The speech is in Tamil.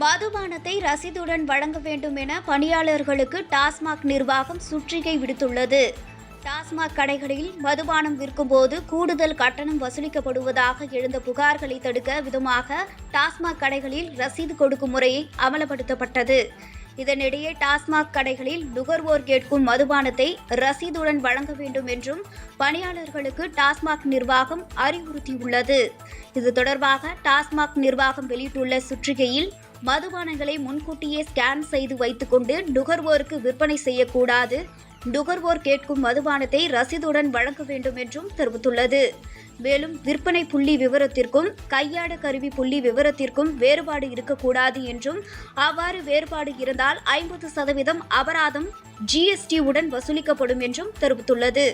மதுபானத்தை ரசீதுடன் வழங்க வேண்டும் என பணியாளர்களுக்கு டாஸ்மாக் நிர்வாகம் சுற்றிகை விடுத்துள்ளது. டாஸ்மாக் கடைகளில் மதுபானம் விற்கும்போது கூடுதல் கட்டணம் வசூலிக்கப்படுவதாக எழுந்த புகார்களை தடுக்க விதமாக டாஸ்மாக் கடைகளில் ரசீது கொடுக்கும் முறையை அமலப்படுத்தப்பட்டது இதனிடையே டாஸ்மாக் கடைகளில் நுகர்வோர் கேட்கும் மதுபானத்தை ரசீதுடன் வழங்க வேண்டும் என்றும் பணியாளர்களுக்கு டாஸ்மாக் நிர்வாகம் அறிவுறுத்தியுள்ளது. இது தொடர்பாக டாஸ்மாக் நிர்வாகம் வெளியிட்டுள்ள சுற்றிகையில் மதுபானங்களை முன்கூட்டியே ஸ்கேன் செய்து வைத்துக்கொண்டு நுகர்வோருக்கு விற்பனை செய்யக்கூடாது. நுகர்வோர் கேட்கும் மதுபானத்தை ரசீதுடன் வழங்க வேண்டும் என்றும் தெரிவித்துள்ளது. மேலும் விற்பனை புள்ளி விவரத்திற்கும் கையாட கருவி புள்ளி விவரத்திற்கும் வேறுபாடு இருக்கக்கூடாது என்றும் அவ்வாறு வேறுபாடு இருந்தால் ஐம்பது சதவீதம் அபராதம் ஜிஎஸ்டி உடன் வசூலிக்கப்படும் என்றும் தெரிவித்துள்ளது.